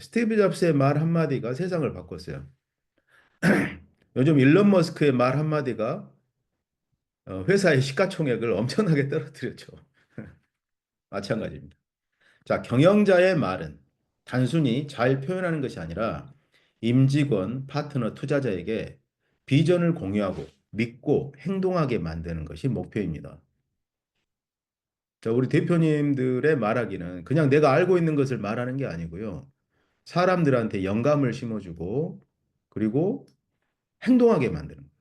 스티브 잡스의 말 한마디가 세상을 바꿨어요. 요즘 일론 머스크의 말 한마디가 어, 회사의 시가총액을 엄청나게 떨어뜨렸죠. 마찬가지입니다. 자, 경영자의 말은 단순히 잘 표현하는 것이 아니라 임직원, 파트너, 투자자에게 비전을 공유하고 믿고 행동하게 만드는 것이 목표입니다. 자, 우리 대표님들의 말하기는 그냥 내가 알고 있는 것을 말하는 게 아니고요. 사람들한테 영감을 심어주고 그리고 행동하게 만드는 거예요.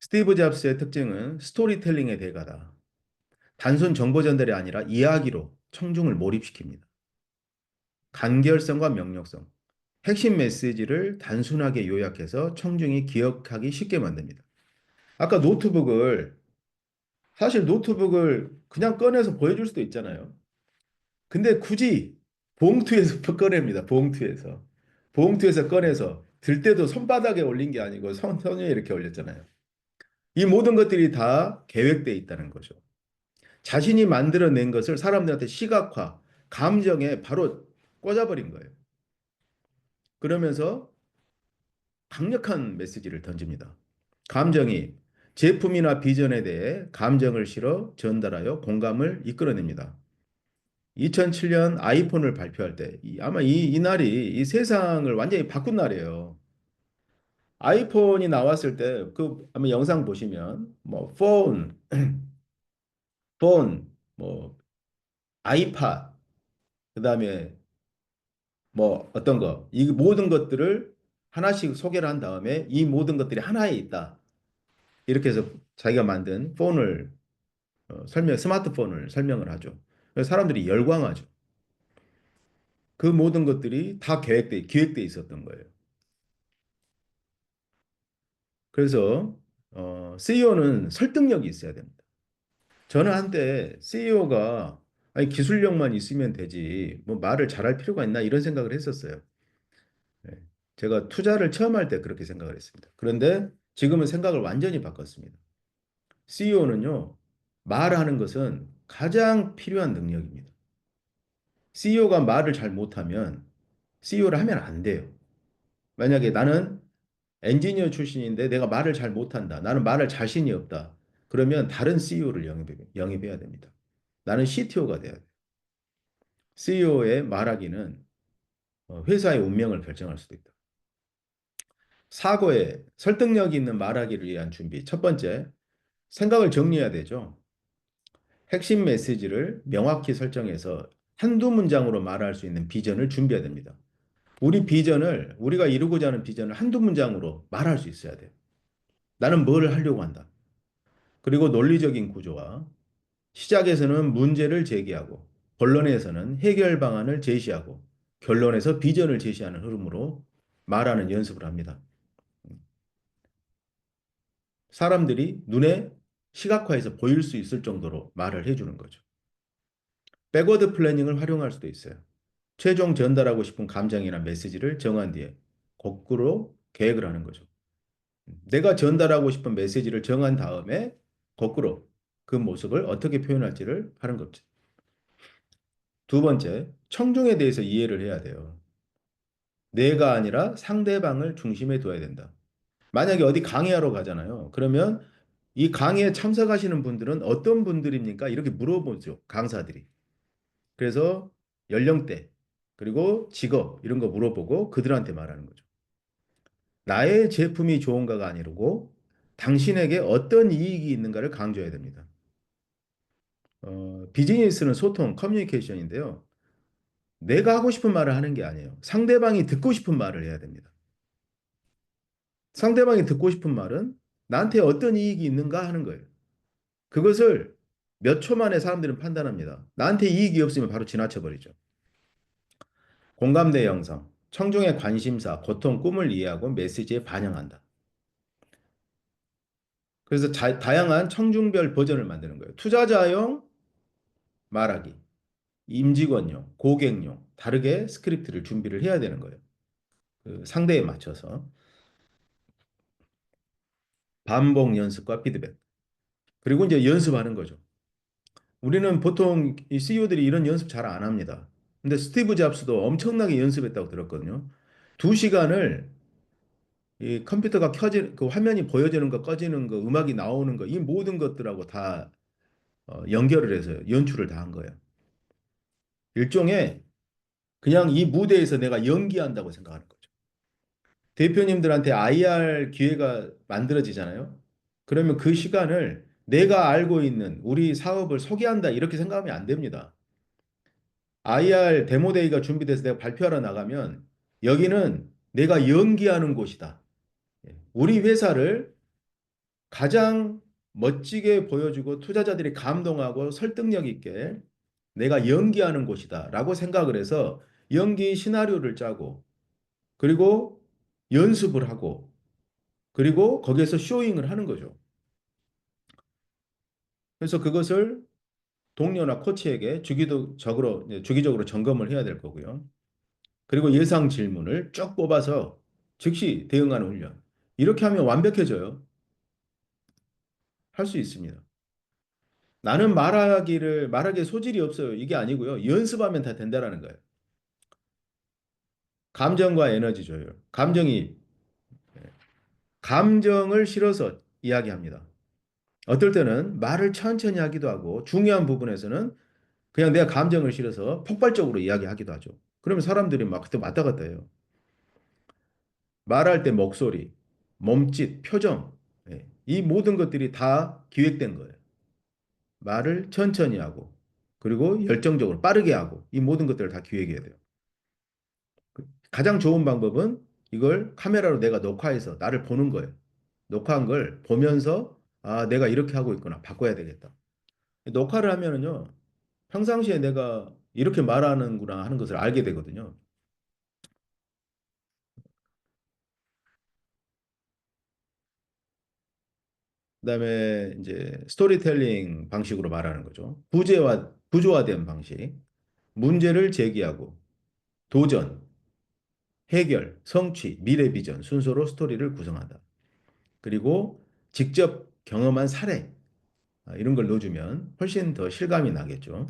스티브 잡스의 특징은 스토리텔링의 대가다. 단순 정보 전달이 아니라 이야기로 청중을 몰입시킵니다. 간결성과 명료성, 핵심 메시지를 단순하게 요약해서 청중이 기억하기 쉽게 만듭니다. 아까 노트북을 사실 노트북을 그냥 꺼내서 보여줄 수도 있잖아요. 근데 굳이 봉투에서 꺼냅니다. 봉투에서. 봉투에서 꺼내서 들 때도 손바닥에 올린 게 아니고 선, 선에 이렇게 올렸잖아요. 이 모든 것들이 다 계획되어 있다는 거죠. 자신이 만들어낸 것을 사람들한테 시각화, 감정에 바로 꽂아버린 거예요. 그러면서 강력한 메시지를 던집니다. 감정이 제품이나 비전에 대해 감정을 실어 전달하여 공감을 이끌어냅니다. 2007년 아이폰을 발표할 때 아마 이, 이 날이 이 세상을 완전히 바꾼 날이에요. 아이폰이 나왔을 때 그 아마 영상 보시면 뭐 폰, 폰, 뭐 아이팟, 그다음에 뭐 어떤 거, 이 모든 것들을 하나씩 소개를 한 다음에 이 모든 것들이 하나에 있다. 이렇게 해서 자기가 만든 폰을 어, 설명, 스마트폰을 설명을 하죠. 사람들이 열광하죠. 그 모든 것들이 다 계획돼, 기획돼 있었던 거예요. 그래서 어, CEO는 설득력이 있어야 됩니다. 저는 한때 CEO가 아니 기술력만 있으면 되지 뭐 말을 잘할 필요가 있나 이런 생각을 했었어요. 네. 제가 투자를 처음 할 때 그렇게 생각을 했습니다. 그런데 지금은 생각을 완전히 바꿨습니다. CEO는요, 말하는 것은 가장 필요한 능력입니다. CEO가 말을 잘 못하면 CEO를 하면 안 돼요. 만약에 나는 엔지니어 출신인데 내가 말을 잘 못한다. 나는 말할 자신이 없다. 그러면 다른 CEO를 영입해, 영입 해야 됩니다. 나는 CTO가 돼야 돼요. CEO의 말하기는 어, 회사의 운명을 결정할 수도 있다. 사고에 설득력 있는 말하기를 위한 준비. 첫 번째, 생각을 정리해야 되죠. 핵심 메시지를 명확히 설정해서 한두 문장으로 말할 수 있는 비전을 준비해야 됩니다. 우리 비전을, 우리가 이루고자 하는 비전을 한두 문장으로 말할 수 있어야 돼요. 나는 뭘 하려고 한다. 그리고 논리적인 구조와 시작에서는 문제를 제기하고 본론에서는 해결 방안을 제시하고 결론에서 비전을 제시하는 흐름으로 말하는 연습을 합니다. 사람들이 눈에 시각화해서 보일 수 있을 정도로 말을 해주는 거죠. 백워드 플래닝을 활용할 수도 있어요. 최종 전달하고 싶은 감정이나 메시지를 정한 뒤에 거꾸로 계획을 하는 거죠. 내가 전달하고 싶은 메시지를 정한 다음에 거꾸로 그 모습을 어떻게 표현할지를 하는 거죠. 두 번째, 청중에 대해서 이해를 해야 돼요. 내가 아니라 상대방을 중심에 둬야 된다. 만약에 어디 강의하러 가잖아요. 그러면 이 강의에 참석하시는 분들은 어떤 분들입니까? 이렇게 물어보죠. 강사들이. 그래서 연령대, 그리고 직업 이런 거 물어보고 그들한테 말하는 거죠. 나의 제품이 좋은가가 아니고 당신에게 어떤 이익이 있는가를 강조해야 됩니다. 어, 비즈니스는 소통, 커뮤니케이션인데요. 내가 하고 싶은 말을 하는 게 아니에요. 상대방이 듣고 싶은 말을 해야 됩니다. 상대방이 듣고 싶은 말은 나한테 어떤 이익이 있는가 하는 거예요. 그것을 몇 초 만에 사람들은 판단합니다. 나한테 이익이 없으면 바로 지나쳐 버리죠. 공감대 형성, 청중의 관심사, 고통, 꿈을 이해하고 메시지에 반영한다. 그래서 자, 다양한 청중별 버전을 만드는 거예요. 투자자용 말하기, 임직원용, 고객용 다르게 스크립트를 준비를 해야 되는 거예요. 그 상대에 맞춰서. 반복 연습과 피드백. 그리고 이제 연습하는 거죠. 우리는 보통 이 CEO들이 이런 연습 잘 안 합니다. 근데 스티브 잡스도 엄청나게 연습했다고 들었거든요. 두 시간을 이 컴퓨터가 켜지, 그 화면이 보여지는 거, 꺼지는 거, 음악이 나오는 거, 이 모든 것들하고 다 어, 연결을 해서 연출을 다 한 거예요. 일종의 그냥 이 무대에서 내가 연기한다고 생각하는 거죠. 대표님들한테 IR 기회가 만들어지잖아요. 그러면 그 시간을 내가 알고 있는 우리 사업을 소개한다 이렇게 생각하면 안 됩니다. IR 데모데이가 준비돼서 내가 발표하러 나가면 여기는 내가 연기하는 곳이다. 예. 우리 회사를 가장 멋지게 보여주고 투자자들이 감동하고 설득력 있게 내가 연기하는 곳이다 라고 생각을 해서 연기 시나리오를 짜고 그리고 연습을 하고 그리고 거기에서 쇼잉을 하는 거죠. 그래서 그것을 동료나 코치에게 주기적으로 주기적으로 점검을 해야 될 거고요. 그리고 예상 질문을 쭉 뽑아서 즉시 대응하는 훈련. 이렇게 하면 완벽해져요. 할 수 있습니다. 나는 말하기를 말하기에 소질이 없어요. 이게 아니고요. 연습하면 다 된다라는 거예요. 감정과 에너지 조율. 감정이 감정을 실어서 이야기합니다. 어떨 때는 말을 천천히 하기도 하고 중요한 부분에서는 그냥 내가 감정을 실어서 폭발적으로 이야기하기도 하죠. 그러면 사람들이 막 그때 왔다 갔다 해요. 말할 때 목소리, 몸짓, 표정, 예, 이 모든 것들이 다 기획된 거예요. 말을 천천히 하고, 그리고 열정적으로 빠르게 하고, 이 모든 것들을 다 기획해야 돼요. 그 가장 좋은 방법은 이걸 카메라로 내가 녹화해서 나를 보는 거예요. 녹화한 걸 보면서, 아, 내가 이렇게 하고 있구나. 바꿔야 되겠다. 녹화를 하면은요, 평상시에 내가 이렇게 말하는구나 하는 것을 알게 되거든요. 그다음에 이제 스토리텔링 방식으로 말하는 거죠. 부재와 부조화된 방식. 문제를 제기하고 도전, 해결, 성취, 미래 비전 순서로 스토리를 구성한다. 그리고 직접 경험한 사례 아, 이런 걸 넣어주면 훨씬 더 실감이 나겠죠.